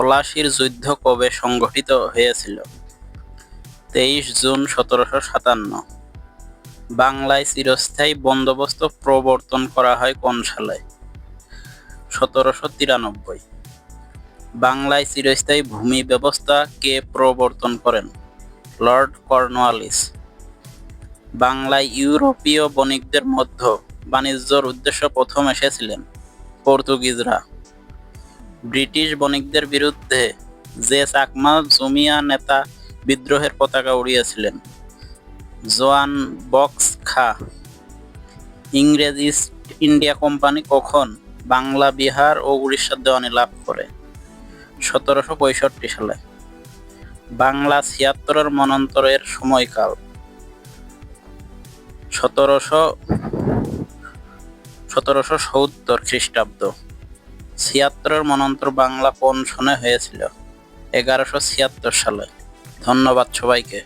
পলাশির যুদ্ধ কবে সংঘটিত হয়েছিল? তেইশ জুন সতেরোশো সাতান্ন। বাংলায় চিরস্থায়ী বন্দোবস্ত প্রবর্তন করা হয় কোন সালে সতেরোশো তিরানব্বই। বাংলায় চিরস্থায়ী ভূমি ব্যবস্থা কে প্রবর্তন করেন? Lord Cornwallis. বাংলায় ইউরোপীয় বণিকদের মধ্যে বাণিজ্যর উদ্দেশ্য প্রথম এসেছিলেন পর্তুগিজরা। ব্রিটিশ বণিকদের বিরুদ্ধে যে চাকমা জমিয়া নেতা বিদ্রোহের পতাকা উড়িয়েছিলেন। জোয়ান বক্স খা। ইংরেজ ইস্ট ইন্ডিয়া কোম্পানি কখন বাংলা, বিহার ও উড়িষ্যার দেওয়ানি লাভ করে? সতেরোশো পঁয়ষট্টি সালে। বাংলা ছিয়াত্তরের মনন্তরের সময়কাল। সতেরোশো সতেরোশো সত্তর খ্রিস্টাব্দ। ছিয়াত্তরের মনন্তর বাংলা কোন সনে হয়েছিল? এগারোশো ছিয়াত্তর সালে। ধন্যবাদ সবাইকে।